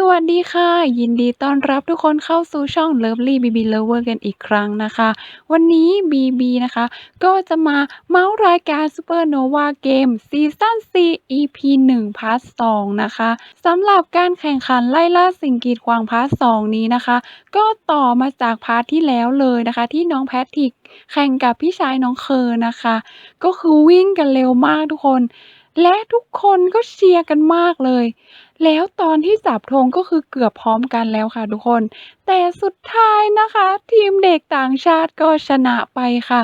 สวัสดีค่ะ ยินดีต้อนรับทุกคนเข้าสู่ช่อง Lovely BB Lover กันอีกครั้งนะคะ วันนี้ BB นะคะ ก็จะมาเมาท์รายการ Supernova Game ซีซั่น4 EP 1พาร์ท2นะคะสำหรับการแข่งขันไล่ล่าสิ่งกีดขวางพาร์ท2นี้นะคะ ก็ต่อมาจากพาร์ทที่แล้วเลยนะคะ ที่น้องแพทริกแข่งกับพี่ชายน้องเคอนะคะ ก็คือวิ่งกันเร็วมากทุกคน และทุกคนก็เชียร์กันมากเลย แล้วตอนที่จับธงก็คือเกือบพร้อมกันแล้วค่ะทุกคน แต่สุดท้ายนะคะ ทีมเด็กต่างชาติก็ชนะไปค่ะ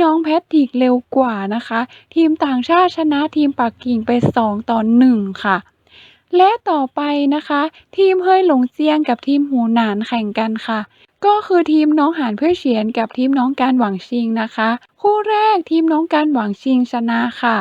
น้องแพทริกเร็วกว่านะคะ ทีมต่างชาติชนะทีมปักกิ่งไป 2 ต่อ 1 ค่ะ และต่อไปนะคะ ทีมเฮยหลงเจียงกับทีมหูหนานแข่งกันค่ะ ก็คือทีมน้องหานเพื่อเฉียนกับทีมน้องการหวังชิงนะคะ คู่แรกทีมน้องการหวังชิงชนะค่ะ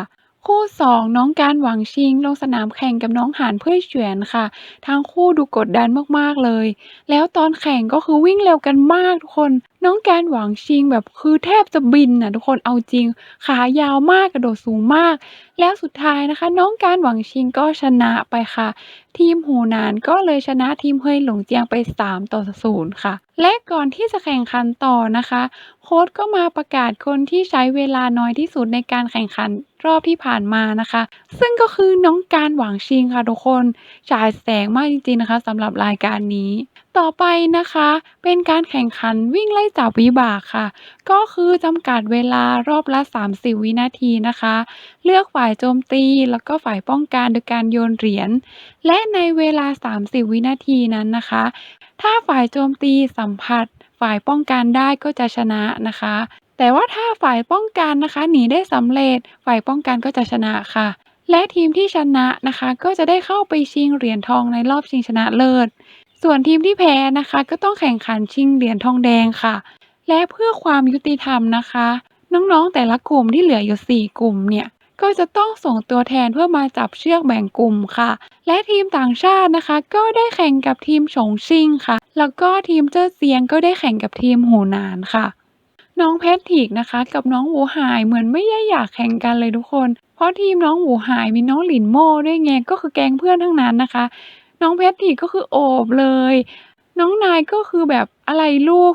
คู่สองน้องการหวังชิง ลงสนามแข่งกับน้องหานเพื่อเฉวียนค่ะ ทั้งคู่ดูกดดันมาก ๆ เลย แล้วตอนแข่งก็คือวิ่งเร็วกันมากทุกคนน้องการหวังชิงแบบคือแทบจะบินน่ะทุกคน เอาจริง ขายาวมาก กระโดดสูงมาก แล้วสุดท้ายนะคะ น้องการหวังชิงก็ชนะไปค่ะ ทีมหูหนานก็เลยชนะทีมเฮยหลงเจียงไป 3 ต่อ0ค่ะ และก่อนที่จะแข่งขันต่อนะคะ โค้ชก็มาประกาศคนที่ใช้เวลาน้อยที่สุดในการแข่งขันรอบที่ผ่านมานะคะ ซึ่งก็คือน้องการหวังชิงค่ะทุกคนฉายแสงมากจริงๆนะคะสำหรับรายการนี้ต่อไปนะคะ เป็นการแข่งขันวิ่งไล่จับวิบากค่ะ ก็คือจำกัดเวลารอบละ 30 วินาทีนะคะ เลือกฝ่ายโจมตีแล้วก็ฝ่ายป้องกันโดยการโยนเหรียญ และในเวลา 30 วินาทีนั้นนะคะ ถ้าฝ่ายโจมตีสัมผัส ฝ่ายป้องกันได้ก็จะชนะนะคะ แต่ว่าถ้าฝ่ายป้องกันนะคะหนีได้สำเร็จ ฝ่ายป้องกันก็จะชนะค่ะ และทีมที่ชนะนะคะ ก็จะได้เข้าไปชิงเหรียญทองในรอบชิงชนะเลิศ ส่วนทีมที่แพ้นะคะ ก็ต้องแข่งขันชิงเหรียญทองแดงค่ะ และเพื่อความยุติธรรมนะคะ น้องๆแต่ละกลุ่มที่เหลืออยู่ 4 กลุ่มเนี่ย ก็จะต้องส่งตัวแทนเพื่อมาจับเชือกแบ่งกลุ่มค่ะ และทีมต่างชาตินะคะ ก็ได้แข่งกับทีมฉงชิ่งค่ะ แล้วก็ทีมเจ้อเซียงก็ได้แข่งกับทีมหูนานค่ะ น้องแพทริกนะคะ กับน้องหูหายเหมือนไม่ได้อยากแข่งกันเลยทุกคน เพราะทีมน้องหูหายมีน้องหลินโม่ด้วยไงก็คือแกงเพื่อนทั้งนั้นนะคะ น้องแพทริกก็คือโอบเลย น้องนายก็คือแบบอะไรลูก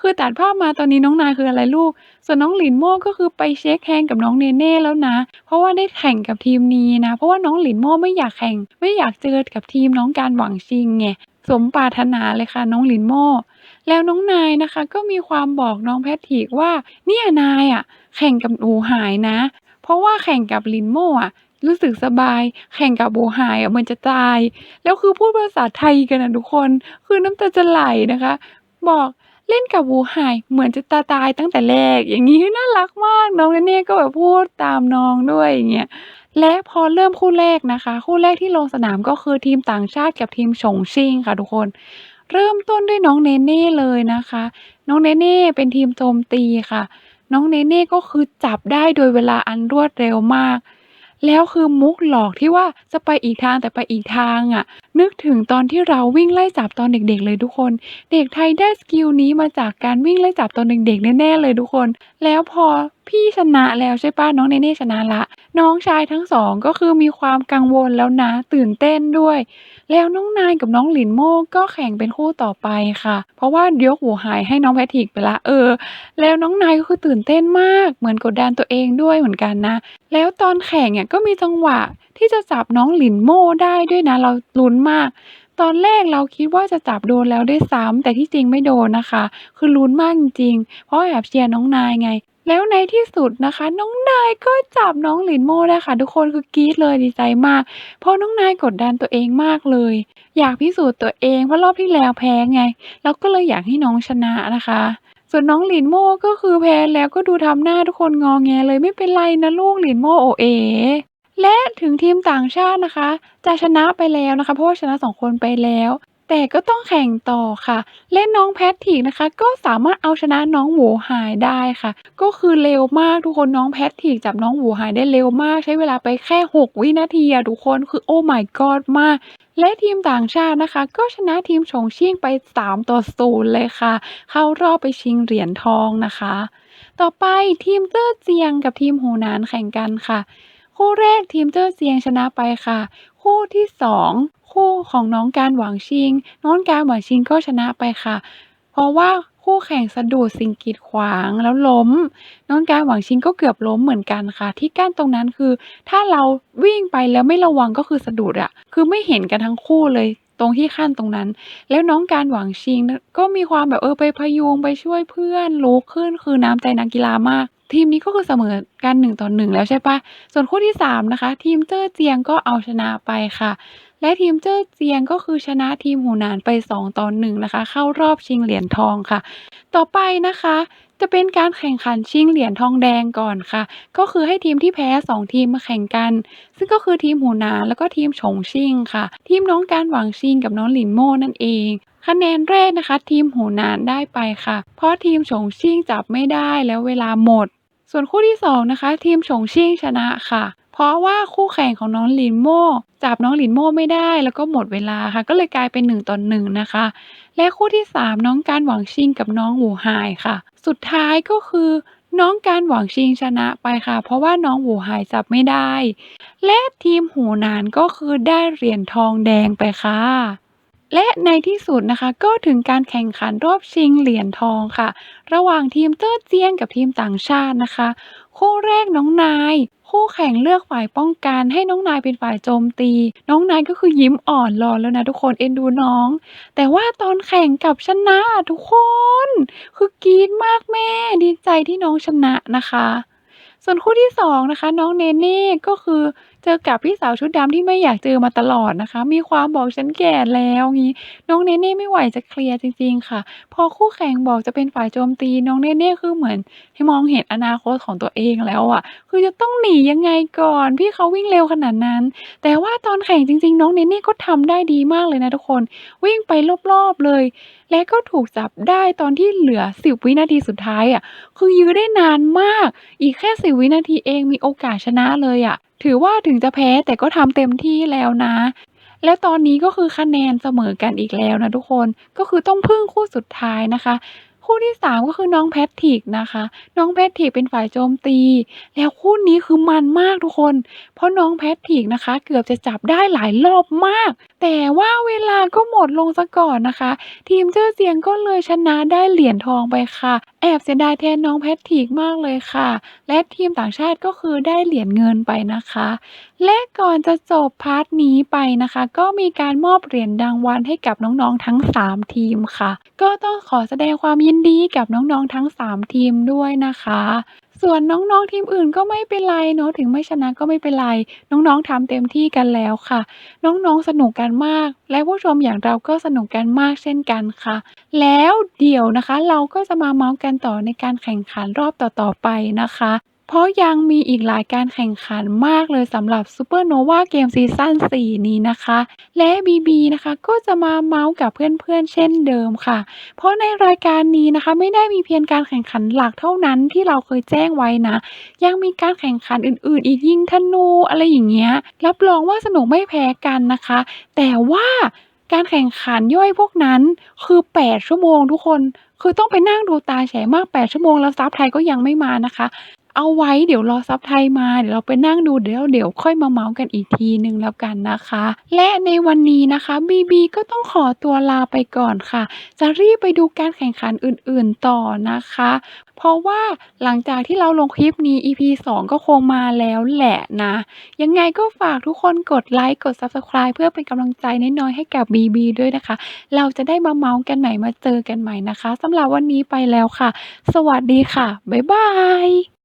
คือตัดภาพมาตอนนี้น้องนายคืออะไรลูก ส่วนน้องหลินโม่ก็คือไปเช็คแฮนด์กับน้องเนเน่แล้วนะ เพราะว่าได้แข่งกับทีมนี้นะ เพราะว่าน้องหลินโม่ไม่อยากแข่ง ไม่อยากเจอกับทีมน้องการหวังชิงไง สมปรารถนาเลยค่ะน้องหลินโม่แล้วน้องนายนะคะ ก็มีความบอกน้องแพทริกว่า เนี่ยนายอะแข่งกับหูหายนะ เพราะว่าแข่งกับลินโม่อะ รู้สึกสบาย แข่งกับหูหายอะเหมือนจะตาย แล้วคือพูดภาษาไทยกันนะทุกคน คือน้ำตาจะไหลนะคะ บอกเล่นกับหูหายเหมือนจะตาตายตั้งแต่แรก อย่างนี้น่ารักมาก น้องเนเน่ก็แบบพูดตามน้องด้วยอย่างเงี้ยและพอเริ่มคู่แรกนะคะ คู่แรกที่ลงสนามก็คือทีมต่างชาติกับทีมฉงชิงค่ะทุกคน เริ่มต้นด้วยน้องเนเน่เลยนะคะ น้องเนเน่เป็นทีมโจมตีค่ะ น้องเนเน่ก็คือจับได้โดยเวลาอันรวดเร็วมาก แล้วคือมุกหลอกที่ว่าจะไปอีกทางแต่ไปอีกทางอะ่ะ นึกถึงตอนที่เราวิ่งไล่จับตอนเด็กๆ เลยทุกคน เด็กไทยได้สกิลนี้มาจากการวิ่งไล่จับตอนเด็กๆแน่ๆเลยทุกคน แล้วพอ พี่ชนะแล้วใช่ปะน้องเนเน่ชนะละ น้องชายทั้งสองก็คือมีความกังวลแล้วนะ ตื่นเต้นด้วย แล้วน้องนายกับน้องหลินโม่ก็แข่งเป็นคู่ต่อไปค่ะ เพราะว่ายกหูหายให้น้องแพทริกไปละเออ แล้วน้องนายก็คือตื่นเต้นมาก เหมือนกดดันตัวเองด้วยเหมือนกันนะ แล้วตอนแข่งเนี่ยก็มีจังหวะที่จะจับน้องหลินโม่ได้ด้วยนะ เราลุ้นมากตอนแรกเราคิดว่าจะจับโดนแล้วด้วยซ้ำแต่ที่จริงไม่โดนนะคะ คือลุ้นมากจริงเพราะแอบเชียร์น้องนายไง แล้วในที่สุดนะคะ น้องนายก็จับน้องหลินโม่ได้ค่ะ ทุกคนคือกรี๊ดเลยดีใจมาก เพราะน้องนายกดดันตัวเองมากเลย อยากพิสูจน์ตัวเอง เพราะรอบที่แล้วแพ้ไง แล้วก็เลยอยากให้น้องชนะนะคะ ส่วนน้องหลินโม่ก็คือแพ้แล้วก็ดูทำหน้าทุกคนงองแงเลยไม่เป็นไรนะลูกหลินโม่โอเอและถึงทีมต่างชาตินะคะ จะชนะไปแล้วนะคะ เพราะว่าชนะสองคนไปแล้ว แต่ก็ต้องแข่งต่อค่ะ และน้องแพทริกนะคะ ก็สามารถเอาชนะน้องหวูหายได้ค่ะ ก็คือเร็วมากทุกคนน้องแพทริกจับน้องหวูหายได้เร็วมาก ใช้เวลาไปแค่ 6 วินาทีอะทุกคนคือโอ้ my god มากและทีมต่างชาตินะคะ ก็ชนะทีมฉงชิ่งไป 3 ต่อ0เลยค่ะ เข้ารอบไปชิงเหรียญทองนะคะ ต่อไปทีมเจ้อเจียงกับทีมหูหนานแข่งกันค่ะ คู่แรกทีมเจ้อเจียงชนะไปค่ะ คู่คู่ที่2คู่ของน้องการหวังชิง น้องการหวังชิงก็ชนะไปค่ะ เพราะว่าคู่แข่งสะดุดสิ่งกีดขวางแล้วล้ม น้องการหวังชิงก็เกือบล้มเหมือนกันค่ะ ที่กั้นตรงนั้นคือ ถ้าเราวิ่งไปแล้วไม่ระวังก็คือสะดุดอะคือไม่เห็นกันทั้งคู่เลยตรงที่ขั้นตรงนั้น แล้วน้องการหวังชิงก็มีความแบบเออไปพยุงไปช่วยเพื่อนลุกขึ้นคือน้ำใจนักกีฬามาก ทีมนี้ก็คือเสมอกัน1ต่อ1แล้วใช่ปล่าส่วนคู่ที่ 3 นะคะ ทีมเจ้อเจียงก็เอาชนะไปค่ะ และทีมเจ้อเจียงก็คือชนะทีมหูหนานไป 2ต่อ1นะคะ เข้ารอบชิงเหรียญทองค่ะ ต่อไปนะคะ จะเป็นการแข่งขันชิงเหรียญทองแดงก่อนค่ะ ก็คือให้ทีมที่แพ้ 2 ทีมมาแข่งกัน ซึ่งก็คือทีมหูหนานแล้วก็ทีมฉงชิงค่ะ ทีมน้องการหวังชิงกับน้องหลินโม่นั่นเองคะแนนแรกนะคะ ทีมหูนานได้ไปค่ะ เพราะทีมฉงชิ่งจับไม่ได้แล้วเวลาหมด ส่วนคู่ที่ 2 นะคะ ทีมฉงชิ่งชนะค่ะ เพราะว่าคู่แข่งของน้องหลินโม่จับน้องหลินโม่ไม่ได้แล้วก็หมดเวลาค่ะ ก็เลยกลายเป็น1ต่อ1นะคะ และคู่ที่ 3 น้องการหวังชิงกับน้องหูหายค่ะ สุดท้ายก็คือน้องการหวังชิงชนะไปค่ะ เพราะว่าน้องหูหายจับไม่ได้ และทีมหูนานก็คือได้เหรียญทองแดงไปค่ะ และในที่สุดนะคะก็ถึงการแข่งขันรอบชิงเหรียญทองค่ะ ระหว่างทีมเจ้อเจียงกับทีมต่างชาตินะคะ คู่แรกน้องนายคู่แข่งเลือกฝ่ายป้องกันให้น้องนายเป็นฝ่ายโจมตี น้องนายก็คือยิ้มอ่อนรอแล้วนะทุกคนเอ็นดูน้อง แต่ว่าตอนแข่งกับชนะทุกคน คือกรี๊ดมากแม่ดีใจที่น้องชนะนะคะ ส่วนคู่ที่2นะคะ น้องเนเน่ก็คือเจอกับพี่สาวชุดดำที่ไม่อยากเจอมาตลอดนะคะ มีความบอกฉันแก่แล้วงี้ น้องเนเน่ไม่ไหวจะเคลียร์จริง ๆ ค่ะ พอคู่แข่งบอกจะเป็นฝ่ายโจมตี น้องเนเน่คือเหมือน ให้มองเห็นอนาคตของตัวเองแล้วอะคือจะต้องหนียังไงก่อน พี่เขาวิ่งเร็วขนาดนั้น แต่ว่าตอนแข่งจริง ๆ น้องเนเน่ก็ทำได้ดีมากเลยนะทุกคน วิ่งไปรอบๆเลย และก็ถูกจับได้ตอนที่เหลือ 10 วินาทีสุดท้ายอะคือยื้อได้นานมาก อีกแค่10วินาทีเองมีโอกาสชนะเลยอะ ถือว่าถึงจะแพ้แต่ก็ทำเต็มที่แล้วนะ และตอนนี้ก็คือคะแนนเสมอกันอีกแล้วนะทุกคนก็คือต้องพึ่งคู่สุดท้ายนะคะ คู่ที่ 3 ก็คือน้องแพทริกนะคะ น้องแพทริกเป็นฝ่ายโจมตี แล้วคู่นี้คือมันมากทุกคน เพราะน้องแพทริกนะคะ เกือบจะจับได้หลายรอบมาก แต่ว่าเวลาก็หมดลงซะก่อนนะคะ ทีมเจ้อเจียงก็เลยชนะได้เหรียญทองไปค่ะแอบเสียดายแทนน้องแพทริกมากเลยค่ะ และทีมต่างชาติ ก็คือได้เหรียญเงินไปนะคะ และก่อนจะจบพาร์ทนี้ไปนะคะ ก็มีการมอบเหรียญรางวัลให้กับน้อง ๆ ทั้ง 3 ทีมค่ะ ก็ต้องขอแสดงความยินดีกับน้อง ๆ ทั้ง 3 ทีมด้วยนะคะ ส่วนน้อง ๆ ทีมอื่นก็ไม่เป็นไรเนาะ ถึงไม่ชนะก็ไม่เป็นไร น้อง ๆ ทำเต็มที่กันแล้วค่ะ น้อง ๆ สนุกกันมาก และผู้ชมอย่างเราก็สนุกกันมากเช่นกันค่ะ แล้วเดี๋ยวนะคะ เราก็จะมาเมาส์กันต่อในการแข่งขันรอบต่อ ๆ ไปนะคะ เพราะยังมีอีกหลายการแข่งขันมากเลยสำหรับ Supernova Game Season 4นี้นะคะ และ BB นะคะก็จะมาเมาส์กับเพื่อนๆเช่นเดิมค่ะ เพราะในรายการนี้นะคะไม่ได้มีเพียงการแข่งขันหลักเท่านั้นที่เราเคยแจ้งไว้นะ ยังมีการแข่งขันอื่น ๆ อีกยิงธนูอะไรอย่างเงี้ยรับรองว่าสนุกไม่แพ้กันนะคะ แต่ว่าการแข่งขันย่อยพวกนั้นคือ 8 ชั่วโมงทุกคน คือต้องไปนั่งดูตาแฉมาก 8 ชั่วโมงแล้วซับไทยก็ยังไม่มานะคะ เอาไว้เดี๋ยวรอซับไทยมา เดี๋ยวเราไปนั่งดูเดี๋ยวเดี๋ยวค่อยมาเมาส์กันอีกทีหนึ่งแล้วกันนะคะ และในวันนี้นะคะ BB ก็ต้องขอตัวลาไปก่อนค่ะ จะรีบไปดูการแข่งขันอื่นๆต่อนะคะ เพราะว่าหลังจากที่เราลงคลิปนี้ EP 2 ก็คงมาแล้วแหละนะ ยังไงก็ฝากทุกคนกดไลค์กด Subscribe เพื่อเป็นกำลังใจน้อยๆให้กับ BB ด้วยนะคะ เราจะได้มาเมาส์กันใหม่มาเจอกันใหม่นะคะสำหรับวันนี้ไปแล้วค่ะ สวัสดีค่ะ บ๊ายบาย